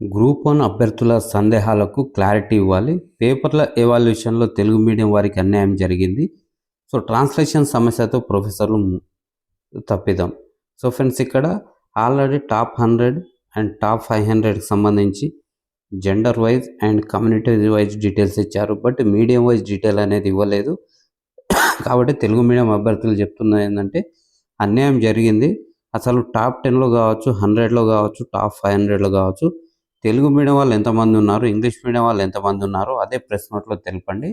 Group one అభ్యర్థుల సందేహాలకు clarity ఇవ్వాలి. పేపర్ల ఎవాల్యుయేషన్లో తెలుగు మీడియం వారికి అన్యాయం జరిగింది. సో ట్రాన్స్లేషన్ సమస్యతో ప్రొఫెసర్లు తప్పిదాం. సో ఫ్రెండ్స్ ఇక్కడ already top hundred and top five హండ్రెడ్కి సంబంధించి gender wise and community wise details ఇచ్చారు. బట్ మీడియం వైజ్ డీటెయిల్ అనేది ఇవ్వలేదు. కాబట్టి తెలుగు మీడియం అభ్యర్థులు చెప్తున్నది ఏంటంటే అన్యాయం జరిగింది. అసలు టాప్ టెన్లో కావచ్చు హండ్రెడ్లో కావచ్చు టాప్ ఫైవ్ హండ్రెడ్లో కావచ్చు తెలుగు మీడియం వాళ్ళు ఎంతమంది ఉన్నారు ఇంగ్లీష్ మీడియం వాళ్ళు ఎంతమంది ఉన్నారు అదే ప్రెస్ నోట్లో తెలపండి.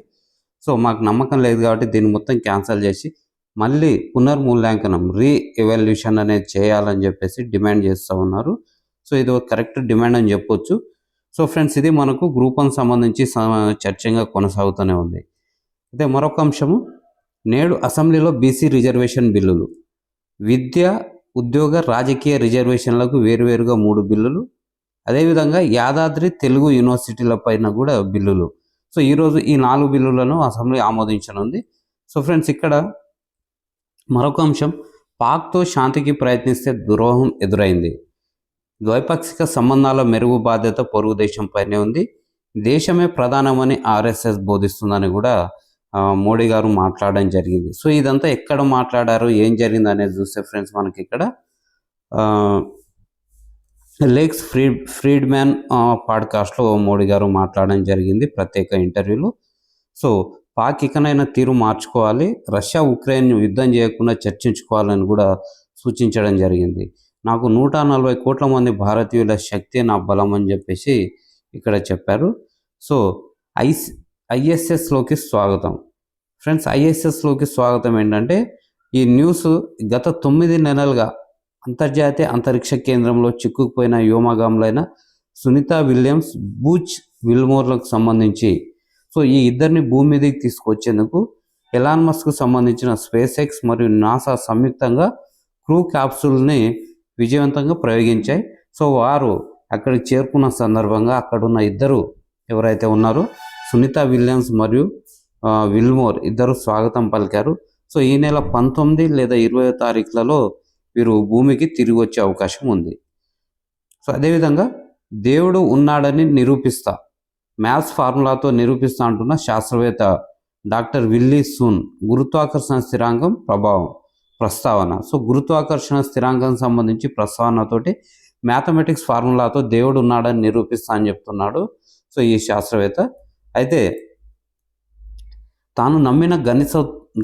సో మాకు నమ్మకం లేదు కాబట్టి దీన్ని మొత్తం క్యాన్సిల్ చేసి మళ్ళీ పునర్మూల్యాంకనం రీ ఎవాల్యూషన్ అనేది చేయాలని చెప్పేసి డిమాండ్ చేస్తూ ఉన్నారు. సో ఇది ఒక కరెక్ట్ డిమాండ్ అని చెప్పొచ్చు. సో ఫ్రెండ్స్ ఇది మనకు గ్రూప్ వన్ సంబంధించి చర్చంగా చర్చగా కొనసాగుతూనే ఉంది. అయితే మరొక అంశము నేడు అసెంబ్లీలో బీసీ రిజర్వేషన్ బిల్లులు. విద్య ఉద్యోగ రాజకీయ రిజర్వేషన్లకు వేరువేరుగా మూడు బిల్లులు అదేవిధంగా యాదాద్రి తెలుగు యూనివర్సిటీల పైన కూడా బిల్లులు. సో ఈరోజు ఈ నాలుగు బిల్లులను అసెంబ్లీ ఆమోదించనుంది. సో ఫ్రెండ్స్ ఇక్కడ మరొక అంశం. పాక్తో శాంతికి ప్రయత్నిస్తే ద్రోహం ఎదురైంది. ద్వైపాక్షిక సంబంధాల మెరుగు బాధ్యత పొరుగు దేశంపైనే ఉంది. దేశమే ప్రధానమని ఆర్ఎస్ఎస్ బోధిస్తుందని కూడా మోడీ గారు మాట్లాడడం జరిగింది. సో ఇదంతా ఎక్కడ మాట్లాడారు ఏం జరిగింది అనేది చూస్తే ఫ్రెండ్స్ మనకి ఇక్కడ లెగ్స్ లేక్స్ ఫ్రీడ్ ఫ్రీడ్ మ్యాన్ పాడ్కాస్ట్లో మోడీ గారు మాట్లాడడం జరిగింది ప్రత్యేక ఇంటర్వ్యూలో. సో పాక్ ఇకనైనా తీరు మార్చుకోవాలి రష్యా ఉక్రెయిన్ యుద్ధం చేయకుండా చర్చించుకోవాలని కూడా సూచించడం జరిగింది. నాకు నూట నలభై కోట్ల మంది భారతీయుల శక్తి నా బలం అని చెప్పేసి ఇక్కడ చెప్పారు. సో ఐస్ ఐఎస్ఎస్లోకి స్వాగతం. ఫ్రెండ్స్ ఐఎస్ఎస్లోకి స్వాగతం ఏంటంటే ఈ న్యూస్ గత తొమ్మిది నెలలుగా అంతర్జాతీయ అంతరిక్ష కేంద్రంలో చిక్కుకుపోయిన వ్యోమగాములైన సునీత విలియమ్స్ బూచ్ విల్మోర్లకు సంబంధించి. సో ఈ ఇద్దరిని భూమి మీదకి తీసుకొచ్చేందుకు ఎలాన్ మస్క్ సంబంధించిన స్పేస్ ఎక్స్ మరియు నాసా సంయుక్తంగా క్రూ క్యాప్సూల్ని విజయవంతంగా ప్రయోగించాయి. సో వారు అక్కడికి చేరుకున్న సందర్భంగా అక్కడున్న ఇద్దరు ఎవరైతే ఉన్నారో సునీత విలియమ్స్ మరియు విల్మోర్ ఇద్దరు స్వాగతం పలికారు. సో ఈ నెల పంతొమ్మిది లేదా ఇరవై తారీఖులలో వీరు భూమికి తిరిగి వచ్చే అవకాశం ఉంది. సో అదేవిధంగా దేవుడు ఉన్నాడని నిరూపిస్తా మ్యాథ్స్ ఫార్ములాతో నిరూపిస్తా అంటున్న శాస్త్రవేత్త డాక్టర్ విల్లీ సూన్ గురుత్వాకర్షణ స్థిరాంకం ప్రభావం ప్రస్తావన. సో గురుత్వాకర్షణ స్థిరాంకం సంబంధించి ప్రస్తావనతోటి మ్యాథమెటిక్స్ ఫార్ములాతో దేవుడు ఉన్నాడని నిరూపిస్తా అని చెప్తున్నాడు సో ఈ శాస్త్రవేత్త. అయితే తాను నమ్మిన గణిత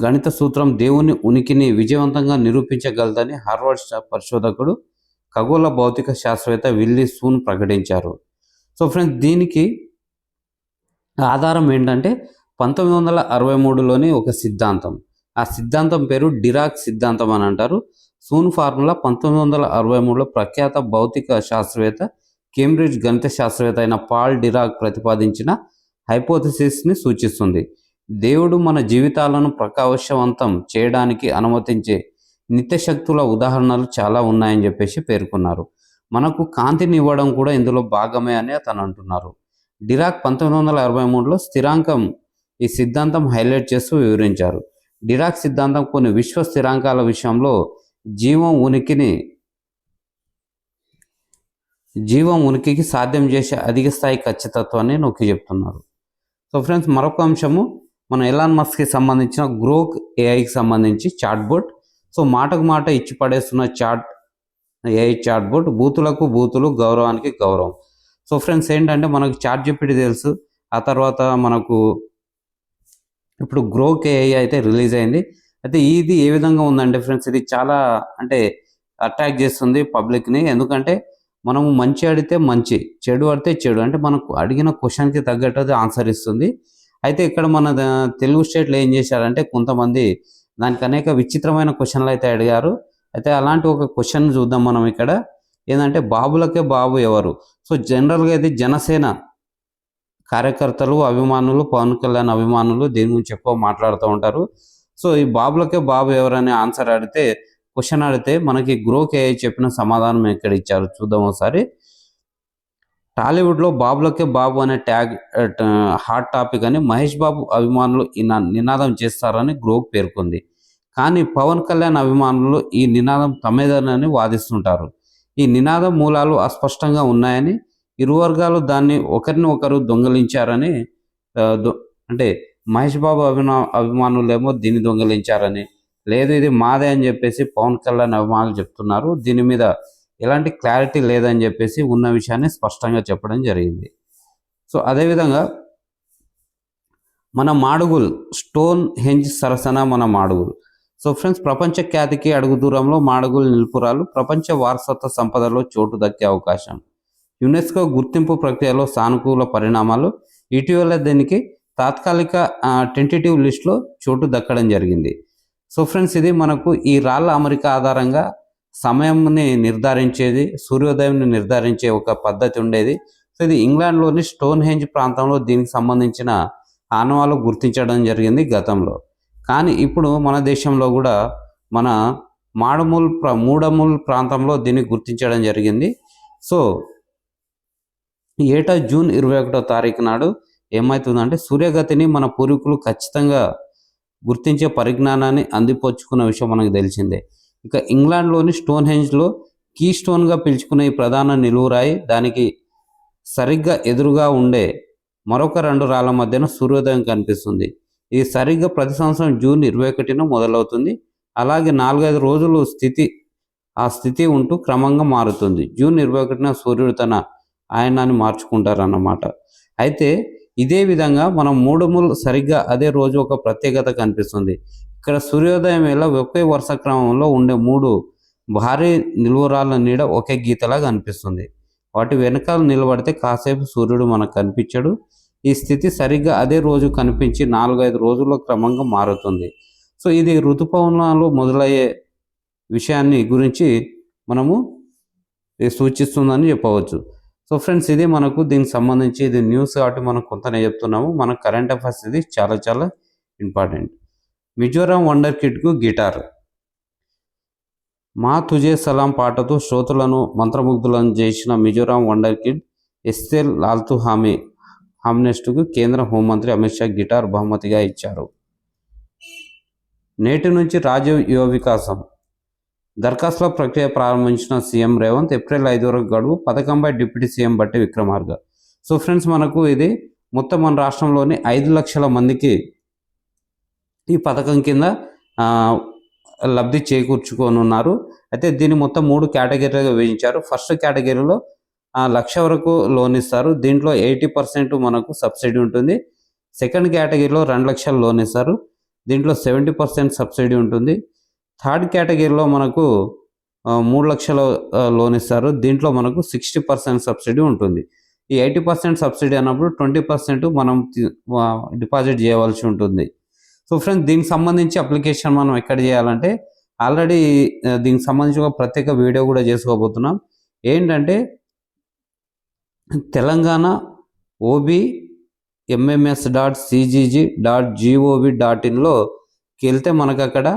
గణిత సూత్రం దేవుని ఉనికిని విజయవంతంగా నిరూపించగలదని హార్వర్డ్ పరిశోధకుడు ఖగోళ భౌతిక శాస్త్రవేత్త విల్లీ సూన్ ప్రకటించారు. సో ఫ్రెండ్స్ దీనికి ఆధారం ఏంటంటే పంతొమ్మిది వందల అరవై మూడులోని ఒక సిద్ధాంతం. ఆ సిద్ధాంతం పేరు డిరాక్ సిద్ధాంతం అని అంటారు. సూన్ ఫార్ములా పంతొమ్మిది వందల అరవై మూడులో ప్రఖ్యాత భౌతిక శాస్త్రవేత్త కేంబ్రిడ్జ్ గణిత శాస్త్రవేత్త అయిన పాల్ డిరాక్ ప్రతిపాదించిన హైపోథసిస్ని సూచిస్తుంది. దేవుడు మన జీవితాలను ప్రకాశవంతం చేయడానికి అనుమతించే నిత్యశక్తుల ఉదాహరణలు చాలా ఉన్నాయని చెప్పేసి పేర్కొన్నారు. మనకు కాంతిని ఇవ్వడం కూడా ఇందులో భాగమే అని అతను అంటున్నారు. డిరాక్ పంతొమ్మిది వందల అరవై మూడులో స్థిరాంకం ఈ సిద్ధాంతం హైలైట్ చేస్తూ వివరించారు. డిరాక్ సిద్ధాంతం కొన్ని విశ్వ స్థిరాంకాల విషయంలో జీవం ఉనికిని జీవం ఉనికికి సాధ్యం చేసే అధిక స్థాయి ఖచ్చితత్వాన్ని నొక్కి చెప్తున్నారు. సో ఫ్రెండ్స్ మరొక అంశము మన ఎలాన్ మస్క్కి సంబంధించిన గ్రోక్ ఏఐకి సంబంధించి చాట్ సో మాటకు మాట ఇచ్చి పడేస్తున్న చాట్ ఏఐ చాట్ బూతులకు బూతులు గౌరవానికి గౌరవం. సో ఫ్రెండ్స్ ఏంటంటే మనకు చాట్ చెప్పిడి తెలుసు. ఆ తర్వాత మనకు ఇప్పుడు గ్రోక్ ఏఐ అయితే రిలీజ్ అయింది. అయితే ఇది ఏ విధంగా ఉందంటే ఫ్రెండ్స్ ఇది చాలా అంటే అటాక్ చేస్తుంది పబ్లిక్ని ఎందుకంటే మనము మంచి అడిగితే మంచి చెడు అడితే చెడు. అంటే మనకు అడిగిన క్వశ్చన్కి తగ్గట్టు ఆన్సర్ ఇస్తుంది. అయితే ఇక్కడ మన తెలుగు స్టేట్లో ఏం చేశారంటే కొంతమంది దానికి అనేక విచిత్రమైన క్వశ్చన్లు అయితే అడిగారు. అయితే అలాంటి ఒక క్వశ్చన్ చూద్దాం మనం ఇక్కడ. ఏంటంటే బాబులకే బాబు ఎవరు? సో జనరల్గా అయితే జనసేన కార్యకర్తలు అభిమానులు పవన్ కళ్యాణ్ అభిమానులు దీని గురించి ఎక్కువ మాట్లాడుతూ ఉంటారు. సో ఈ బాబులకే బాబు ఎవరని ఆన్సర్ అడిగితే క్వశ్చన్ అడిగితే మనకి గ్రోక్ ఏ చెప్పిన సమాధానం ఇక్కడ ఇచ్చారు. చూద్దాం ఒకసారి. టాలీవుడ్లో బాబులకే బాబు అనే ట్యాగ్ హాట్ టాపిక్ అని మహేష్ బాబు అభిమానులు ఈ నినాదం చేస్తారని గ్రోక్ పేర్కొంది. కానీ పవన్ కళ్యాణ్ అభిమానులు ఈ నినాదం తమేదనని వాదిస్తుంటారు. ఈ నినాదం మూలాలు అస్పష్టంగా ఉన్నాయని ఇరు వర్గాలు దాన్ని ఒకరిని ఒకరు దొంగలించారని దొ- అంటే మహేష్ బాబు అభిమా అభిమానులేమో దీన్ని దొంగలించారని లేదు ఇది మాదే అని చెప్పేసి పవన్ కళ్యాణ్ అభిమానులు చెప్తున్నారు. దీని మీద ఎలాంటి క్లారిటీ లేదని చెప్పేసి ఉన్న విషయాన్ని స్పష్టంగా చెప్పడం జరిగింది. సో అదేవిధంగా మన మాడుగుల్ స్టోన్ హెంజ్ సరసన మన మాడుగుల్. సో ఫ్రెండ్స్ ప్రపంచ ఖ్యాతికి అడుగు దూరంలో మాడుగుల్ నిలుపురాలు ప్రపంచ వారసత్వ సంపదలో చోటు దక్కే అవకాశం. యునెస్కో గుర్తింపు ప్రక్రియలో సానుకూల పరిణామాలు ఇటీవల దీనికి తాత్కాలిక టెంటేటివ్ లిస్ట్లో చోటు దక్కడం జరిగింది. సో ఫ్రెండ్స్ ఇది మనకు ఈ రాళ్ళ అమరిక ఆధారంగా సమయంని నిర్ధారించేది సూర్యోదయంని నిర్ధారించే ఒక పద్ధతి ఉండేది. సో ఇది ఇంగ్లాండ్లోని స్టోన్ హెంజ్ ప్రాంతంలో దీనికి సంబంధించిన ఆనవాలు గుర్తించడం జరిగింది గతంలో. కానీ ఇప్పుడు మన దేశంలో కూడా మన మాడమూల్ ప్ర మూడమూల్ ప్రాంతంలో దీన్ని గుర్తించడం జరిగింది. సో ఏటా జూన్ ఇరవై ఒకటో తారీఖు నాడు ఏమవుతుందంటే సూర్యగతిని మన పూర్వీకులు ఖచ్చితంగా గుర్తించే పరిజ్ఞానాన్ని అందిపుచ్చుకున్న విషయం మనకు తెలిసిందే. ఇక ఇంగ్లాండ్లోని స్టోన్ హెంజ్లో కీ స్టోన్గా పిలుచుకునే ఈ ప్రధాన నిలువురాయి దానికి సరిగ్గా ఎదురుగా ఉండే మరొక రెండు రాళ్ళ మధ్యన సూర్యోదయం కనిపిస్తుంది. ఇది సరిగ్గా ప్రతి సంవత్సరం జూన్ ఇరవై ఒకటిన మొదలవుతుంది. అలాగే నాలుగైదు రోజులు స్థితి ఆ స్థితి ఉంటూ క్రమంగా మారుతుంది. జూన్ ఇరవై ఒకటిన సూర్యుడు తన ఆయనాన్ని మార్చుకుంటారన్నమాట. అయితే ఇదే విధంగా మనం మూడు మూడు సరిగ్గా అదే రోజు ఒక ప్రత్యేకత కనిపిస్తుంది. ఇక్కడ సూర్యోదయం వేళ ఒకే వరుస క్రమంలో ఉండే మూడు భారీ నిలువరాళ్ళ నీడ ఒకే గీతలా కనిపిస్తుంది వాటి వెనకాల నిలబడితే కాసేపు సూర్యుడు మనకు కనిపించడు. ఈ స్థితి సరిగ్గా అదే రోజు కనిపించి నాలుగైదు రోజుల్లో క్రమంగా మారుతుంది. సో ఇది ఋతుపవనాలు మొదలయ్యే విషయాన్ని గురించి మనము సూచిస్తుందని చెప్పవచ్చు. సో ఫ్రెండ్స్ ఇది మనకు దీనికి సంబంధించి ఇది న్యూస్ కాబట్టి మనం కొంతనే చెప్తున్నాము. మన కరెంట్ అఫైర్స్ ఇది చాలా చాలా ఇంపార్టెంట్. మిజోరాం వండర్ కిడ్కు గిటార్. మా తుజే సలాం పాటతో శ్రోతలను మంత్రముగ్ధులను చేసిన Mizoram wonder kid ఎస్తేల్ Lalduhawmi హామ్నెస్ట్కు కేంద్ర హోంమంత్రి అమిత్ షా గిటార్ బహుమతిగా ఇచ్చారు. నేటి నుంచి రాజీవ్ యువ వికాసం. దరఖాస్తుల ప్రక్రియ ప్రారంభించిన సీఎం రేవంత్ ఏప్రిల్ ఐదు వరకు గడువు పథకంపై డిప్యూటీ సీఎం బట్టి విక్రమార్క సో ఫ్రెండ్స్ మనకు ఇది మొత్తం మన రాష్ట్రంలోని ఐదు లక్షల మందికి ఈ పథకం కింద లబ్ధి చేకూర్చుకొని ఉన్నారు అయితే దీన్ని మొత్తం మూడు కేటగిరీలుగా విభజించారు. ఫస్ట్ కేటగిరీలో లక్ష వరకు లోన్ ఇస్తారు. దీంట్లో ఎయిటీ పర్సెంట్ మనకు సబ్సిడీ ఉంటుంది. సెకండ్ కేటగిరీలో రెండు లక్షల లోన్ ఇస్తారు. దీంట్లో సెవెంటీ పర్సెంట్ సబ్సిడీ ఉంటుంది. థర్డ్ కేటగిరీలో మనకు మూడు లక్షల లోన్ ఇస్తారు. దీంట్లో మనకు సిక్స్టీ పర్సెంట్ సబ్సిడీ ఉంటుంది. ఈ ఎయిటీ పర్సెంట్ సబ్సిడీ అన్నప్పుడు ట్వంటీ పర్సెంట్ మనం డిపాజిట్ చేయవలసి ఉంటుంది. సో ఫ్రెండ్స్ దీనికి సంబంధించి అప్లికేషన్ మనం ఎక్కడ చేయాలంటే ఆల్రెడీ దీనికి సంబంధించి ఒక ప్రత్యేక వీడియో కూడా చేసుకోబోతున్నాం. ఏంటంటే Telangana OB MMS dot CGG dot GOV dot ఇన్లో వెళ్తే మనకు అక్కడ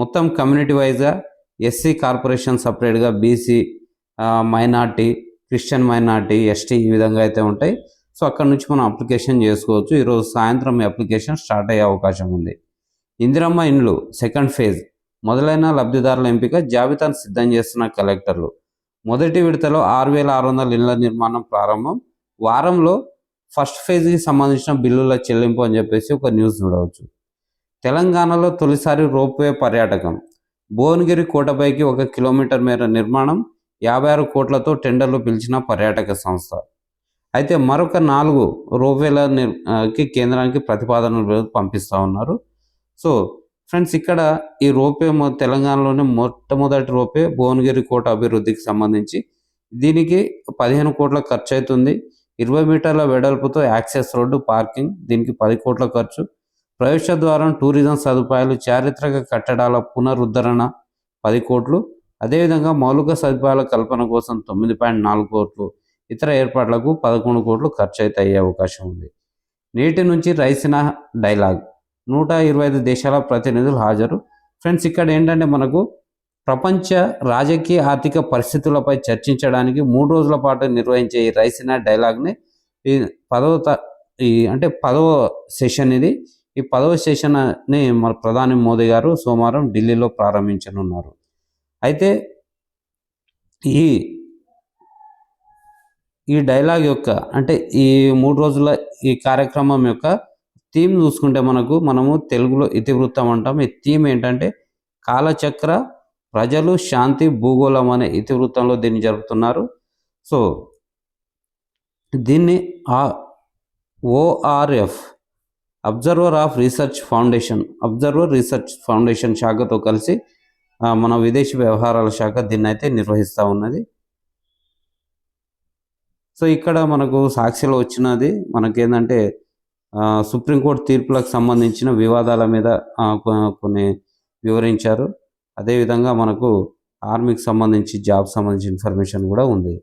మొత్తం కమ్యూనిటీ వైజ్గా ఎస్సీ కార్పొరేషన్ సపరేట్గా BC minority Christian minority ST ఈ విధంగా అయితే ఉంటాయి. సో అక్కడ నుంచి మనం అప్లికేషన్ చేసుకోవచ్చు. ఈరోజు సాయంత్రం మీ అప్లికేషన్ స్టార్ట్ అయ్యే అవకాశం ఉంది. ఇందిరమ్మ ఇండ్లు సెకండ్ ఫేజ్ మొదలైన లబ్ధిదారుల ఎంపిక జాబితాను సిద్ధం చేస్తున్న కలెక్టర్లు. మొదటి విడతలో ఆరు వేల ఆరు వందల ఇళ్ళ నిర్మాణం ప్రారంభం. వారంలో ఫస్ట్ ఫేజ్కి సంబంధించిన బిల్లుల చెల్లింపు అని చెప్పేసి ఒక న్యూస్ చూడవచ్చు. తెలంగాణలో తొలిసారి రోప్వే పర్యాటకం. భువనగిరి కోటపైకి ఒక కిలోమీటర్ మేర నిర్మాణం. యాభై ఆరు కోట్లతో టెండర్లు పిలిచిన పర్యాటక సంస్థ. అయితే మరొక నాలుగు రోప్వేల కి కేంద్రానికి ప్రతిపాదనలు పంపిస్తూ ఉన్నారు. సో ఫ్రెండ్స్ ఇక్కడ ఈ రోపే తెలంగాణలోనే మొట్టమొదటి రోపే భువనగిరి కోట అభివృద్ధికి సంబంధించి. దీనికి పదిహేను కోట్ల ఖర్చు అవుతుంది ఇరవై మీటర్ల వెడల్పుతో యాక్సెస్ రోడ్డు పార్కింగ్ దీనికి పది కోట్ల ఖర్చు. ప్రవేశ ద్వారం టూరిజం సదుపాయాలు చారిత్రక కట్టడాల పునరుద్ధరణ పది కోట్లు. అదేవిధంగా మౌలిక సదుపాయాల కల్పన కోసం తొమ్మిది పాయింట్ నాలుగు కోట్లు ఇతర ఏర్పాట్లకు పదకొండు కోట్లు ఖర్చు అయితే అయ్యే అవకాశం ఉంది. నేటి నుంచి రైసినా డైలాగ్ నూట ఇరవై ఐదు దేశాల ప్రతినిధులు హాజరు. ఫ్రెండ్స్ ఇక్కడ ఏంటంటే మనకు ప్రపంచ రాజకీయ ఆర్థిక పరిస్థితులపై చర్చించడానికి మూడు రోజుల పాటు నిర్వహించే ఈ రైసినా డైలాగ్ని ఈ పదవ త- ఈ అంటే పదవ సెషన్ ఇది. ఈ పదవ సెషన్ని మన ప్రధాని మోదీ గారు సోమవారం ఢిల్లీలో ప్రారంభించనున్నారు. అయితే ఈ ఈ డైలాగ్ యొక్క అంటే ఈ మూడు రోజుల ఈ కార్యక్రమం యొక్క థీమ్ చూసుకుంటే మనకు మనము తెలుగులో ఇతివృత్తం అంటాం. ఈ థీమ్ ఏంటంటే కాలచక్ర ప్రజలు శాంతి భూగోళం అనే ఇతివృత్తంలో దీన్ని జరుపుతున్నారు. సో దీన్ని ఆ ORF observer of research foundation observer research foundation శాఖతో కలిసి మన విదేశీ వ్యవహారాల శాఖ దీన్ని అయితే నిర్వహిస్తూ ఉన్నది. సో ఇక్కడ మనకు సాక్షిలో వచ్చినది మనకేంటంటే సుప్రీంకోర్టు తీర్పులకు సంబంధించిన వివాదాల మీద కొన్ని వివరించారు. అదేవిధంగా మనకు ఆర్మీకి సంబంధించి జాబ్ సంబంధించి ఇన్ఫర్మేషన్ కూడా ఉంది.